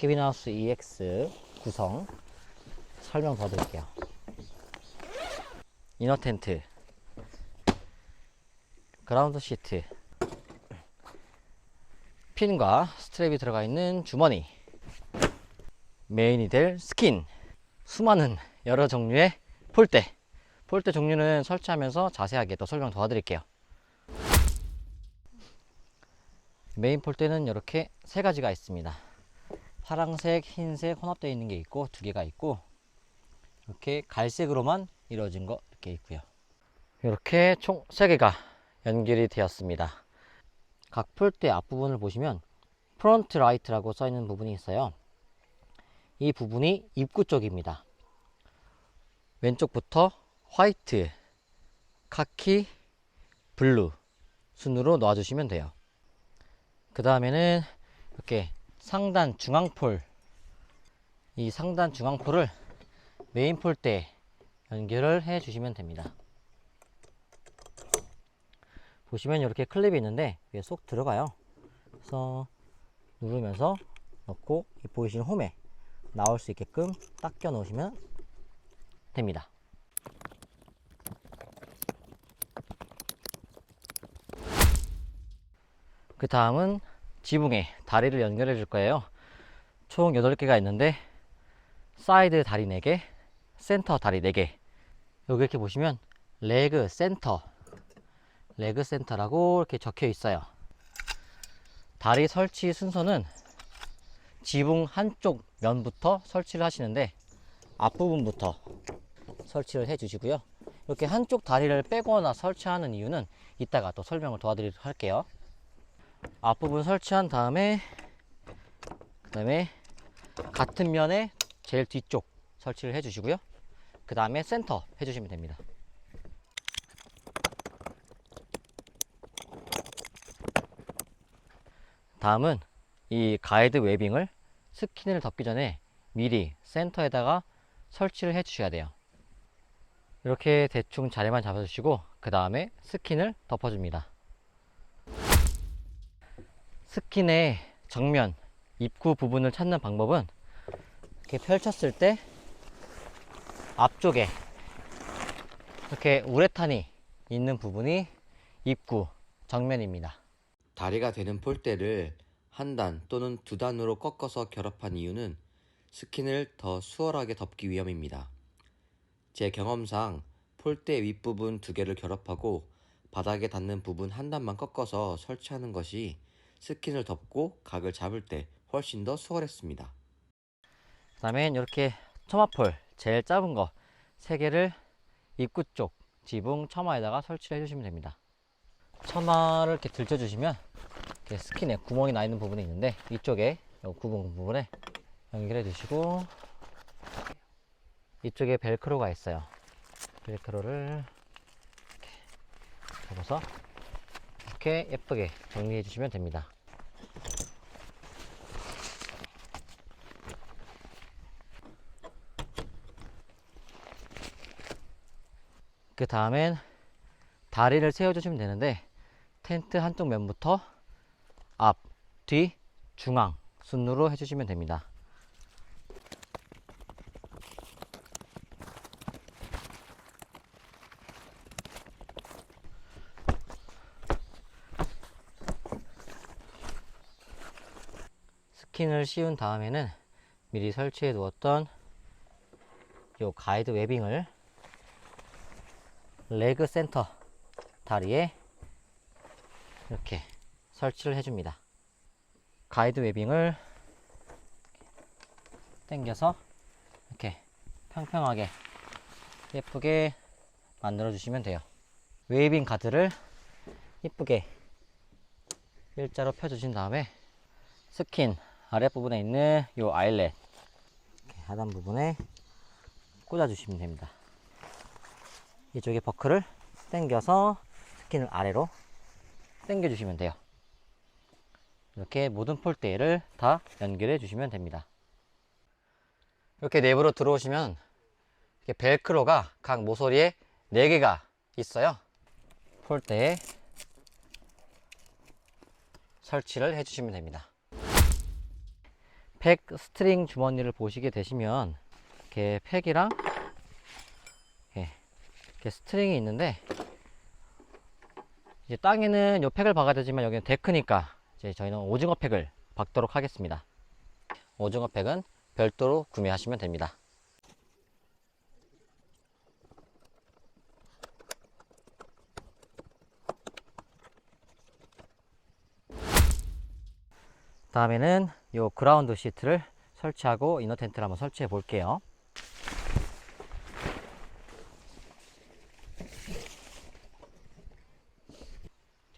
케빈하우스 EX 구성 설명 더 드릴게요. 이너 텐트, 그라운드 시트, 핀과 스트랩이 들어가 있는 주머니, 메인이 될 스킨, 수많은 여러 종류의 폴대, 폴대 종류는 설치하면서 자세하게 또 설명 도와드릴게요. 메인 폴대는 이렇게 세 가지가 있습니다. 파랑색, 흰색 혼합되어 있는 게 있고 두 개가 있고 이렇게 갈색으로만 이루어진 거 이렇게 있고요. 이렇게 총세 개가 연결이 되었습니다. 각 폴대 앞부분을 보시면 프론트 라이트라고 써 있는 부분이 있어요. 이 부분이 입구 쪽입니다. 왼쪽부터 화이트, 카키, 블루 순으로 놓아주시면 돼요. 그 다음에는 이렇게 상단 중앙폴 이 상단 중앙폴을 메인 폴대에 연결을 해 주시면 됩니다. 보시면 이렇게 클립이 있는데 이게 쏙 들어가요. 그래서 누르면서 넣고 이 보이시는 홈에 나올 수 있게끔 딱껴 놓으시면 됩니다. 그 다음은 지붕에 다리를 연결해 줄 거예요. 총 8개가 있는데 사이드 다리 4개, 센터 다리 4개. 여기 이렇게 보시면 레그 센터, 레그 센터라고 이렇게 적혀 있어요. 다리 설치 순서는 지붕 한쪽 면부터 설치를 하시는데 앞부분부터 설치를 해 주시고요. 이렇게 한쪽 다리를 빼거나 설치하는 이유는 이따가 또 설명을 도와드리도록 할게요. 앞부분 설치한 다음에 그 다음에 같은 면에 제일 뒤쪽 설치를 해 주시고요. 그 다음에 센터 해 주시면 됩니다. 다음은 이 가이드 웨빙을 스킨을 덮기 전에 미리 센터에다가 설치를 해 주셔야 돼요. 이렇게 대충 자리만 잡아주시고 그 다음에 스킨을 덮어줍니다. 스킨의 정면 입구 부분을 찾는 방법은 이렇게 펼쳤을 때 앞쪽에 이렇게 우레탄이 있는 부분이 입구 정면입니다. 다리가 되는 폴대를 한 단 또는 두 단으로 꺾어서 결합한 이유는 스킨을 더 수월하게 덮기 위함입니다. 제 경험상 폴대 윗부분 두 개를 결합하고 바닥에 닿는 부분 한 단만 꺾어서 설치하는 것이 스킨을 덮고 각을 잡을 때 훨씬 더 수월했습니다. 그 다음엔 이렇게 처마폴 제일 작은 거세 개를 입구 쪽 지붕 처마에다가 설치를 해주시면 됩니다. 처마를 이렇게 들쳐주시면 이렇게 스킨에 구멍이 나 있는 부분이 있는데 이쪽에 이 구멍 부분에 연결해 주시고 이쪽에 벨크로가 있어요. 벨크로를 이렇게 잡아서 이렇게 예쁘게 정리해 주시면 됩니다. 그 다음엔 다리를 세워 주시면 되는데 텐트 한쪽 면부터 앞, 뒤, 중앙 순으로 해주시면 됩니다. 스킨을 씌운 다음에는 미리 설치해 두었던 요 가이드 웨빙을 레그 센터 다리에 이렇게 설치를 해줍니다. 가이드 웨빙을 당겨서 이렇게 평평하게 예쁘게 만들어 주시면 돼요. 웨이빙 가드를 예쁘게 일자로 펴주신 다음에 스킨 아랫부분에 있는 이 아일렛 하단 부분에 꽂아주시면 됩니다. 이쪽에 버클을 당겨서 스킨을 아래로 당겨주시면 돼요. 이렇게 모든 폴대를 다 연결해 주시면 됩니다. 이렇게 내부로 들어오시면 이렇게 벨크로가 각 모서리에 4개가 있어요. 폴대에 설치를 해주시면 됩니다. 팩 스트링 주머니를 보시게 되시면 이렇게 팩이랑 이렇게, 스트링이 있는데 이제 땅에는 요 팩을 박아야 되지만 여기는 데크니까 이제 저희는 오징어 팩을 박도록 하겠습니다. 오징어 팩은 별도로 구매하시면 됩니다. 다음에는 요 그라운드 시트를 설치하고 이너 텐트를 한번 설치해 볼게요.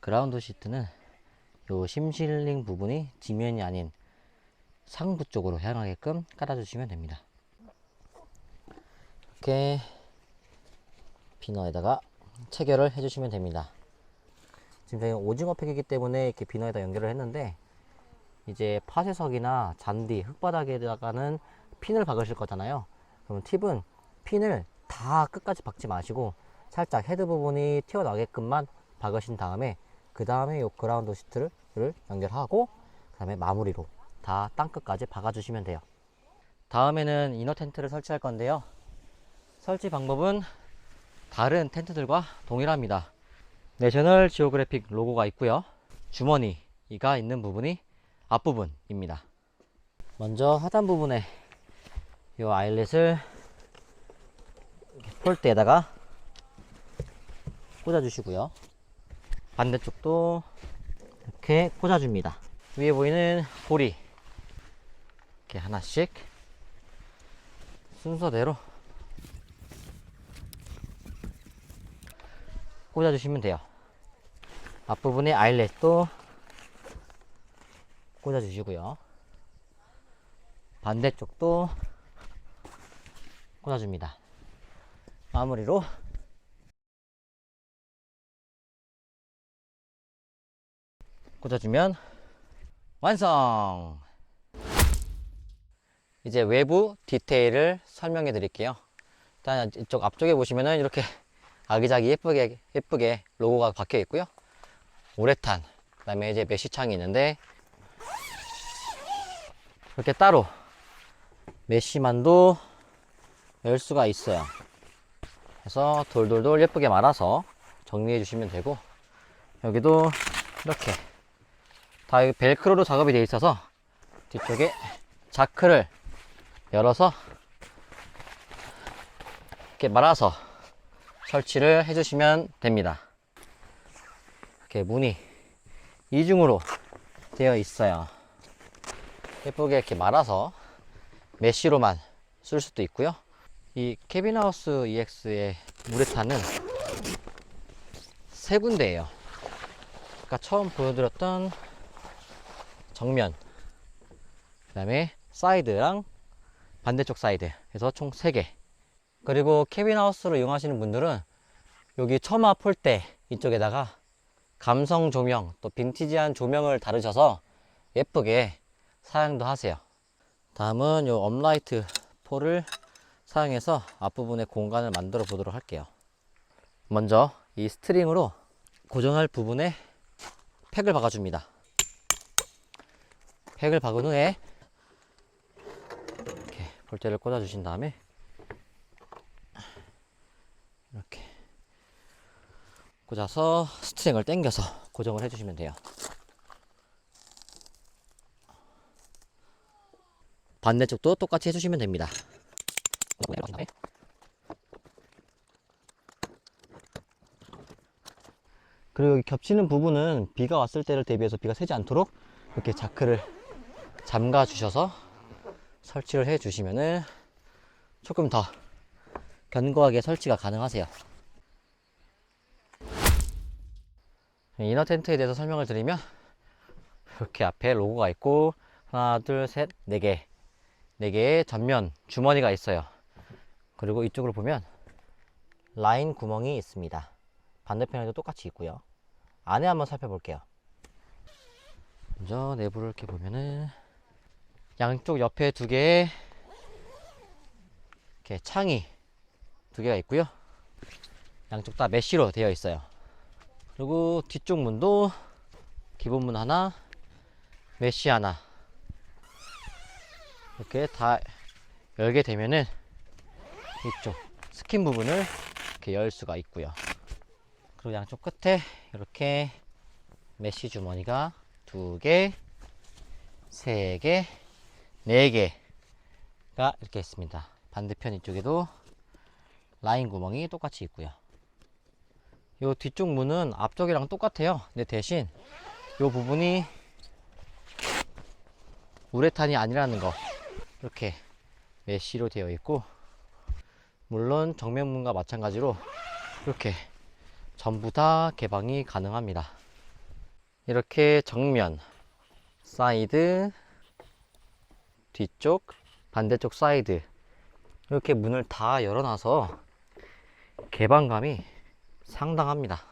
그라운드 시트는 요 심실링 부분이 지면이 아닌 상부 쪽으로 향하게끔 깔아주시면 됩니다. 이렇게 비너에다가 체결을 해주시면 됩니다. 지금 저희는 오징어 팩이기 때문에 이렇게 비너에다 연결을 했는데 이제 파쇄석이나 잔디, 흙바닥에다가는 핀을 박으실 거잖아요. 그럼 팁은 핀을 다 끝까지 박지 마시고 살짝 헤드 부분이 튀어나오게끔만 박으신 다음에 그 다음에 요 그라운드 시트를 연결하고 그 다음에 마무리로 다 땅끝까지 박아주시면 돼요. 다음에는 이너 텐트를 설치할 건데요. 설치 방법은 다른 텐트들과 동일합니다. 내셔널 지오그래픽 로고가 있고요. 주머니가 있는 부분이 앞부분입니다. 먼저 하단 부분에 이 아일렛을 폴대에다가 꽂아주시고요. 반대쪽도 이렇게 꽂아줍니다. 위에 보이는 고리 이렇게 하나씩 순서대로 꽂아주시면 돼요. 앞부분에 아일렛도 꽂아주시고요. 반대쪽도 꽂아줍니다. 마무리로 꽂아주면 완성! 이제 외부 디테일을 설명해 드릴게요. 일단 이쪽 앞쪽에 보시면은 이렇게 아기자기 예쁘게 예쁘게 로고가 박혀 있고요. 우레탄, 그다음에 이제 메쉬 창이 있는데 이렇게 따로 메쉬만도 열 수가 있어요. 그래서 돌돌돌 예쁘게 말아서 정리해 주시면 되고 여기도 이렇게 다 벨크로로 작업이 되어 있어서 뒤쪽에 자크를 열어서 이렇게 말아서 설치를 해주시면 됩니다. 이렇게 문이 이중으로 되어 있어요. 예쁘게 이렇게 말아서 메쉬로만 쓸 수도 있고요. 이 케빈하우스 EX의 우레탄은 세 군데예요. 아까 처음 보여드렸던 정면, 그 다음에 사이드랑 반대쪽 사이드 해서 총 3개. 그리고 케빈하우스를 이용하시는 분들은 여기 처마 폴대 이쪽에다가 감성 조명 또 빈티지한 조명을 다루셔서 예쁘게 사용도 하세요. 다음은 요 업라이트 폴을 사용해서 앞부분에 공간을 만들어 보도록 할게요. 먼저 이 스트링으로 고정할 부분에 팩을 박아줍니다. 팩을 박은 후에 이렇게 볼대를 꽂아 주신 다음에 이렇게 꽂아서 스트링을 당겨서 고정을 해주시면 돼요. 반대쪽도 똑같이 해주시면 됩니다. 그리고 여기 겹치는 부분은 비가 왔을 때를 대비해서 비가 새지 않도록 이렇게 자크를 잠가 주셔서 설치를 해 주시면은 조금 더 견고하게 설치가 가능하세요. 이너 텐트에 대해서 설명을 드리면 이렇게 앞에 로고가 있고 하나, 둘, 셋, 네 개, 네 개의 전면 주머니가 있어요. 그리고 이쪽으로 보면 라인 구멍이 있습니다. 반대편에도 똑같이 있고요. 안에 한번 살펴볼게요. 먼저 내부를 이렇게 보면은 양쪽 옆에 두 개의 이렇게 창이 두 개가 있고요. 양쪽 다 메쉬로 되어 있어요. 그리고 뒤쪽 문도 기본 문 하나, 메쉬 하나. 이렇게 다 열게 되면은 이쪽 스킨 부분을 이렇게 열 수가 있고요. 그리고 양쪽 끝에 이렇게 메쉬 주머니가 두 개, 세 개, 네 개가 이렇게 있습니다. 반대편 이쪽에도 라인 구멍이 똑같이 있고요. 요 뒤쪽 문은 앞쪽이랑 똑같아요. 근데 대신 요 부분이 우레탄이 아니라는 거 이렇게 메쉬로 되어 있고 물론 정면문과 마찬가지로 이렇게 전부 다 개방이 가능합니다. 이렇게 정면, 사이드, 뒤쪽, 반대쪽 사이드 이렇게 문을 다 열어놔서 개방감이 상당합니다.